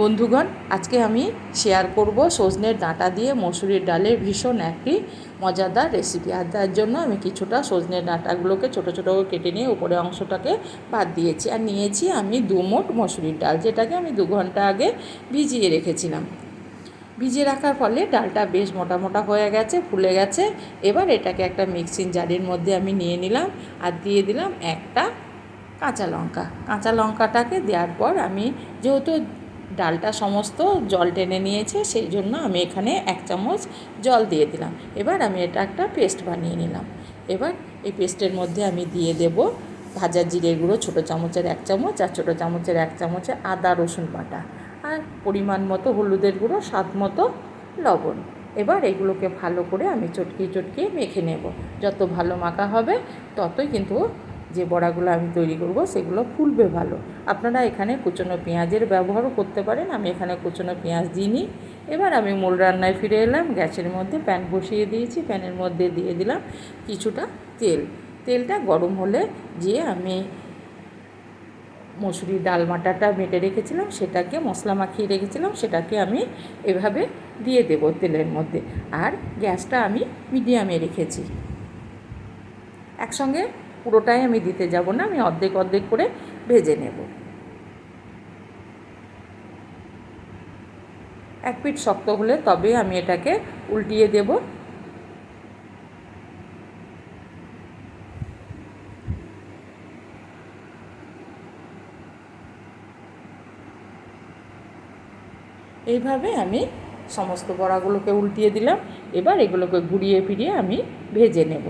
বন্ধুগণ, আজকে আমি শেয়ার করব সজনের ডাঁটা দিয়ে মসুরির ডালের ভীষণ একটি মজাদার রেসিপি আর তার জন্য আমি কিছুটা সজনের ডাঁটাগুলোকে ছোটো ছোটো করে কেটে নিয়ে উপরে অংশটাকে বাদ দিয়েছি। আর নিয়েছি আমি দু মোট মসুরির ডাল, যেটাকে আমি দু ঘণ্টা আগে ভিজিয়ে রেখেছিলাম। ভিজিয়ে রাখার ফলে ডালটা বেশ মোটা মোটা হয়ে গেছে, ফুলে গেছে। এবার এটাকে একটা মিক্সিং জারের মধ্যে আমি নিয়ে নিলাম আর দিয়ে দিলাম একটা কাঁচা লঙ্কা। কাঁচা লঙ্কাটাকে দেওয়ার পর আমি যেহেতু ডালটা সমস্ত জল টেনে নিয়েছে, সেই জন্য আমি এখানে এক চামচ জল দিয়ে দিলাম। এবার আমি এটা একটা পেস্ট বানিয়ে নিলাম। এবার এই পেস্টের মধ্যে আমি দিয়ে দেব ভাজা জিরের গুঁড়ো ছোটো চামচের এক চামচ আর ছোটো চামচের এক চামচের আদা রসুন বাটা আর পরিমাণ মতো হলুদের গুঁড়ো, স্বাদ মতো লবণ। এবার এগুলোকে ভালো করে আমি চটকিয়ে চটকিয়ে মেখে নেব। যত ভালো মাখা হবে, ততই কিন্তু যে বড়াগুলো আমি তৈরি করব সেগুলো ফুলবে ভালো। আপনারা এখানে কুচনো পেঁয়াজের ব্যবহারও করতে পারেন। আমি এখানে কুচনো পেঁয়াজ দিইনি। এবার আমি মূল রান্নায় ফিরে এলাম। গ্যাসের মধ্যে প্যান বসিয়ে দিয়েছি। প্যানের মধ্যে দিয়ে দিলাম কিছুটা তেল। তেলটা গরম হলে যে আমি মসুরি ডাল মাটাটা বেটে রেখেছিলাম। সেটাকে মশলা মাখিয়ে রেখেছিলাম। সেটাকে আমি এভাবে দিয়ে দেব তেলের মধ্যে। আর গ্যাসটা আমি মিডিয়ামে রেখেছি। একসঙ্গে পুরোটাই আমি দিতে যাব না, আমি অর্ধেক অর্ধেক করে ভেজে নেব। এক পিঠ শক্ত হলে তবে আমি এটাকে উল্টিয়ে দেব। এইভাবে আমি সমস্ত বড়াগুলোকে উল্টিয়ে দিলাম, এবার এগুলোকে ঘুরিয়ে ফিরিয়ে আমি ভেজে নেব।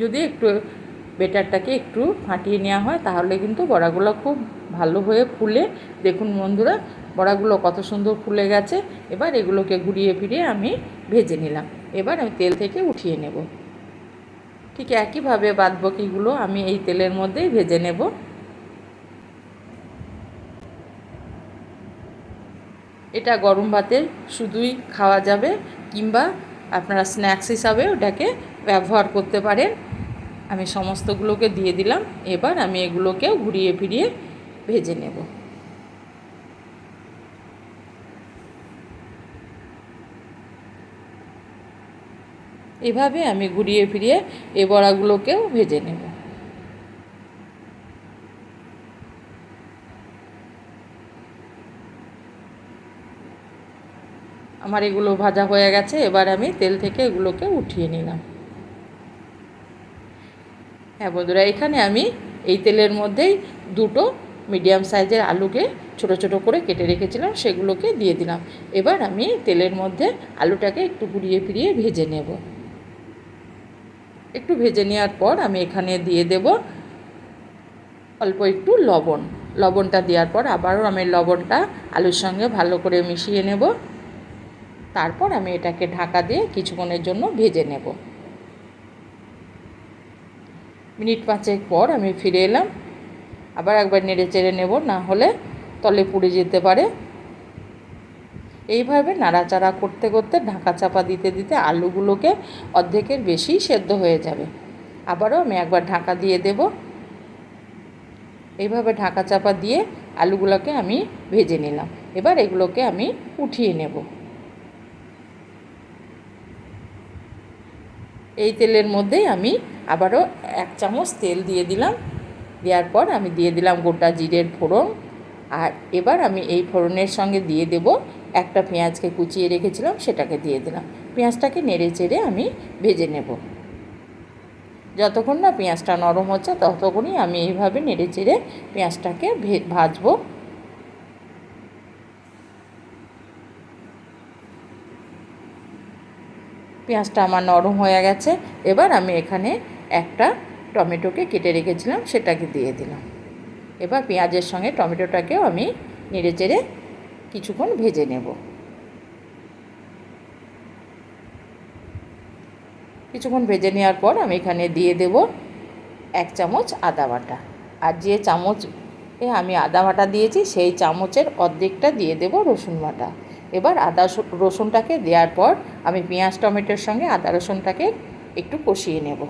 যদি একটু বেটারটাকে একটু ফাটিয়ে নেওয়া হয়, তাহলে কিন্তু বড়াগুলো খুব ভালো হয়ে ফুলে। দেখুন বন্ধুরা, বড়াগুলো কত সুন্দর ফুলে গেছে। এবার এগুলোকে ঘুরিয়ে ফিরিয়ে আমি ভেজে নিলাম। এবার আমি তেল থেকে উঠিয়ে নেব। ঠিক একইভাবে বাদবাকিগুলো আমি এই তেলের মধ্যেই ভেজে নেব। এটা গরম ভাতে শুধুই খাওয়া যাবে, কিংবা আপনারা স্ন্যাক্স হিসাবে ওটাকে ব্যবহার করতে পারেন। আমি সমস্তগুলোকে দিয়ে দিলাম। এবার আমি এগুলোকেও ঘুরিয়ে ফিরিয়ে ভেজে নেব। এভাবে আমি ঘুরিয়ে ফিরিয়ে এ বড়াগুলোকেও ভেজে নেব। আমার এগুলো ভাজা হয়ে গেছে। এবার আমি তেল থেকে এগুলোকে উঠিয়ে নিলাম। হ্যাঁ বন্ধুরা, এখানে আমি এই তেলের মধ্যেই দুটো মিডিয়াম সাইজের আলুকে ছোট ছোট করে কেটে রেখেছিলাম, সেগুলোকে দিয়ে দিলাম। এবার আমি তেলের মধ্যে আলুটাকে একটু ঘুরিয়ে ফিরিয়ে ভেজে নেব। একটু ভেজে নেওয়ার পর আমি এখানে দিয়ে দেব অল্প একটু লবণ। লবণটা দেওয়ার পর আবারও আমি লবণটা আলুর সঙ্গে ভালো করে মিশিয়ে নেব। তারপর আমি এটাকে ঢাকা দিয়ে কিছুক্ষণের জন্য ভেজে নেব। মিনিট পাঁচেক পর আমি ফিরে এলাম। আবার একবার নেড়ে চেড়ে নেব, না হলে তলে পুড়ে যেতে পারে। এইভাবে নাড়াচাড়া করতে করতে ঢাকা চাপা দিতে দিতে আলুগুলোকে অর্ধেকের বেশি সেদ্ধ হয়ে যাবে। আবারও আমি একবার ঢাকা দিয়ে দেব। এইভাবে ঢাকা চাপা দিয়ে আলুগুলোকে আমি ভেজে নিলাম। এবার এগুলোকে আমি উঠিয়ে নেব। এই তেলের মধ্যেই আমি আবারও এক চামচ তেল দিয়ে দিলাম। দেওয়ার পর আমি দিয়ে দিলাম গোটা জিরের ফোড়ন। আর এবার আমি এই ফোড়নের সঙ্গে দিয়ে দেব একটা পেঁয়াজকে কুচিয়ে রেখেছিলাম, সেটাকে দিয়ে দিলাম। পেঁয়াজটাকে নেড়ে চেড়ে আমি ভেজে নেব। যতক্ষণ না পেঁয়াজটা নরম হচ্ছে, ততক্ষণই আমি এইভাবে নেড়ে চেড়ে পেঁয়াজটাকে ভাজবো। পেঁয়াজটা আমার নরম হয়ে গেছে। এবার আমি এখানে একটা টমেটোকে কেটে রেখেছিলাম, সেটাকে দিয়ে দিলাম। এবার পেঁয়াজের সঙ্গে টমেটোটাকেও আমি নেড়ে চেড়ে কিছুক্ষণ ভেজে নেব। কিছুক্ষণ ভেজে নেওয়ার পর আমি এখানে দিয়ে দেব এক চামচ আদা বাটা। আর যে চামচ আমি আদা বাটা দিয়েছি, সেই চামচের অর্ধেকটা দিয়ে দেব রসুন বাটা। এবার আদা রসুনটাকে দেওয়ার পর আমি পেঁয়াজ, টমেটোর সঙ্গে আদা রসুনটাকে একটু কষিয়ে নেব।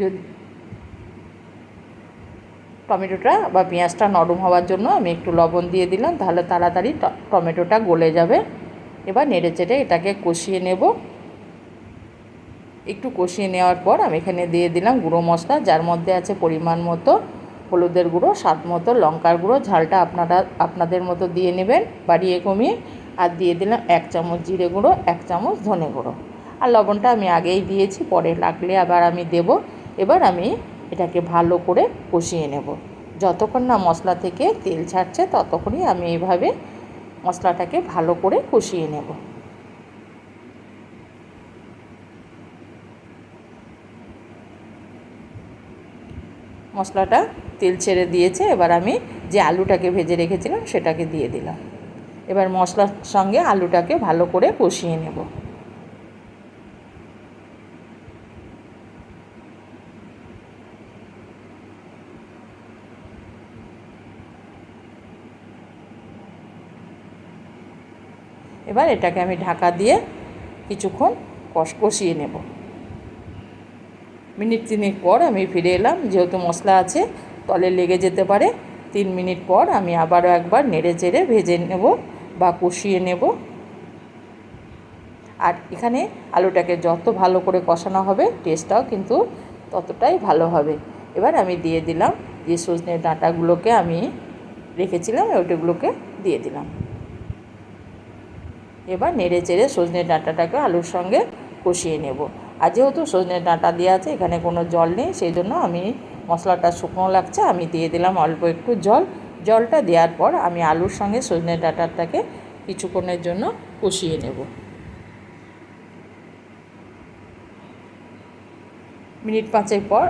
যদি টমেটোটা বা পেঁয়াজটা নরম হওয়ার জন্য আমি একটু লবণ দিয়ে দিলাম, তাহলে তাড়াতাড়ি টমেটোটা গলে যাবে। এবার নেড়ে চেড়ে এটাকে কষিয়ে নেব। একটু কষিয়ে নেওয়ার পর আমি এখানে দিয়ে দিলাম গুঁড়ো মশলা, যার মধ্যে আছে পরিমাণ মতো হলুদের গুঁড়ো, স্বাদ মতো লঙ্কার গুঁড়ো, ঝালটা আপনারা, আপনাদের মতো দিয়ে নেবেন, বাড়িয়ে কমিয়ে। আর দিয়ে দিলাম এক চামচ জিরে গুঁড়ো, এক চামচ ধনে গুঁড়ো। আর লবণটা আমি আগেই দিয়েছি, পরে লাগলে আবার আমি দেব। এবার আমি এটাকে ভালো করে কষিয়ে নেব। যতক্ষণ না মশলা থেকে তেল ছাড়ছে, ততক্ষণই আমি এইভাবে মশলাটাকে ভালো করে কষিয়ে নেব। মশলাটা তেল ছেড়ে দিয়েছে, এবার আমি যে আলুটাকে ভেজে রেখেছিলাম সেটাকে দিয়ে দিলাম। এবার মশলার সঙ্গে আলুটাকে ভালো করে কষিয়ে নেব। এবার এটাকে আমি ঢাকা দিয়ে কিছুক্ষণ কষ, কষিয়ে নেব। মিনিট তিনেক পর আমি ফিরে এলাম। যেহেতু মশলা আছে, তলে লেগে যেতে পারে। তিন মিনিট পর আমি আবারও একবার নেড়ে চেড়ে ভেজে নেব বা কষিয়ে নেব। আর এখানে আলুটাকে যত ভালো করে কষানো হবে টেস্টটাও কিন্তু ততটাই ভালো হবে। এবার আমি দিয়ে দিলাম যে সজনের ডাঁটাগুলোকে আমি রেখেছিলাম ওইটাগুলোকে দিয়ে দিলাম। এবার নেড়ে চেড়ে সজনের ডাঁটাটাকে আলুর সঙ্গে কষিয়ে নেব। আর যেহেতু সজনে ডাঁটা দেওয়া আছে, এখানে কোনো জল নেই, সেই জন্য আমি মশলাটা শুকনো লাগছে, আমি দিয়ে দিলাম অল্প একটু জল। জলটা দেওয়ার পর আমি আলুর সঙ্গে সজনে ডাঁটাটাকে কিছুক্ষণের জন্য কষিয়ে নেব। মিনিট পাঁচের পর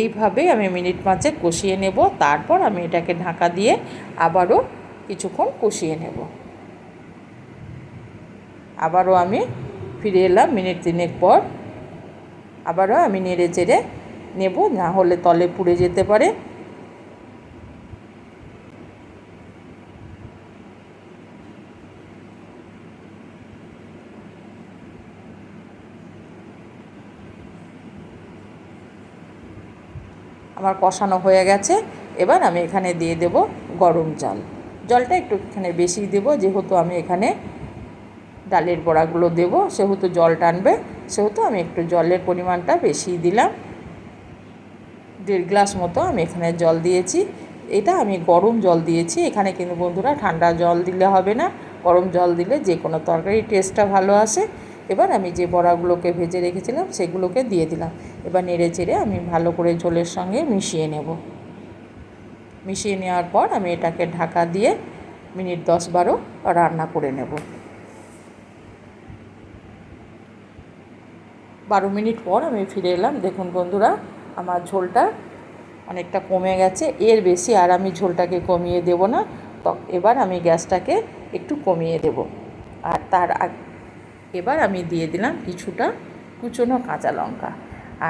এইভাবেই আমি মিনিট পাঁচেক কষিয়ে নেব, তারপর আমি এটাকে ঢাকা দিয়ে আবারও কিছুক্ষণ কষিয়ে নেব। আবারও আমি ফিরে এলাম, মিনিট তিনেক পর। আবারও আমি নেড়ে চেড়ে নেব, না হলে তলে পুড়ে যেতে পারে। আমার কষানো হয়ে গেছে। এবার আমি এখানে দিয়ে দেব গরম জল। জলটা একটু এখানে বেশি দেব, যেহেতু আমি এখানে ডালের বড়াগুলো দেব, সেহেতু জল টানবে সেহেতু আমি একটু জলের পরিমাণটা বেশি দিলাম। দেড় গ্লাস মতো আমি এখানে জল দিয়েছি। এটা আমি গরম জল দিয়েছি, এখানে কিন্তু বন্ধুরা ঠান্ডা জল দিলে হবে না, গরম জল দিলে যে কোনো তরকারির টেস্টটা ভালো আসে। এবার আমি যে বড়াগুলোকে ভেজে রেখেছিলাম, সেগুলোকে দিয়ে দিলাম। এবার নেড়ে চেড়ে আমি ভালো করে ঝোলের সঙ্গে মিশিয়ে নেব। মিশিয়ে নেওয়ার পর আমি এটাকে ঢাকা দিয়ে মিনিট দশ বারো রান্না করে নেব। বারো মিনিট পর আমি ফিরে এলাম। দেখুন বন্ধুরা, আমার ঝোলটা অনেকটা কমে গেছে, এর বেশি আর আমি ঝোলটাকে কমিয়ে দেব না। তো এবার আমি গ্যাসটাকে একটু কমিয়ে দেব। আর তার আগ, এবার আমি দিয়ে দিলাম কিছুটা কুচনো কাঁচা লঙ্কা।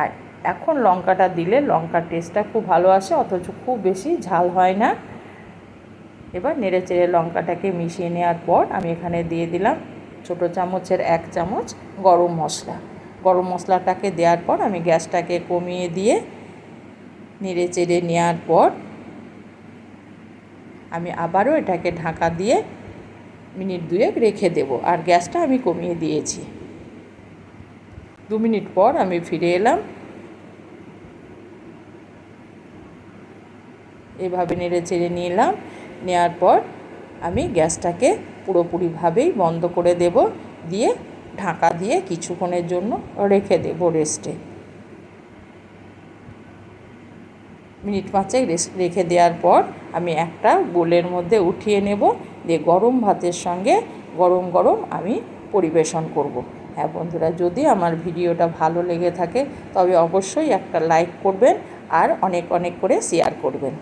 আর এখন লঙ্কাটা দিলে লঙ্কার টেস্টটা খুব ভালো আসে, অথচ খুব বেশি ঝাল হয় না। এবার নেড়ে চেড়ে লঙ্কাটাকে মিশিয়ে নেওয়ার পর আমি এখানে দিয়ে দিলাম ছোটো চামচের এক চামচ গরম মশলা। গরম মশলাটাকে দেওয়ার পর আমি গ্যাসটাকে কমিয়ে দিয়ে নেড়ে চেড়ে নেওয়ার পর আমি আবারও এটাকে ঢাকা দিয়ে মিনিট দুয়েক রেখে দেব আর গ্যাসটা আমি কমিয়ে দিয়েছি। দু মিনিট পর আমি ফিরে এলাম। এভাবে নেড়ে চেড়ে নিলাম। নেওয়ার পর আমি গ্যাসটাকে পুরোপুরিভাবেই বন্ধ করে দেব। দিয়ে ঢাকা দিয়ে কিছুক্ষণের জন্য রেখে দেবো রেস্টে মিনিট পাঁচেক রেখে দেওয়ার পর আমি একটা বোলের মধ্যে উঠিয়ে নেব, দিয়ে গরম ভাতের সঙ্গে গরম গরম আমি পরিবেশন করব। হ্যাঁ বন্ধুরা, যদি আমার ভিডিওটা ভালো লেগে থাকে, তবে অবশ্যই একটা লাইক করবেন আর অনেক অনেক করে শেয়ার করবেন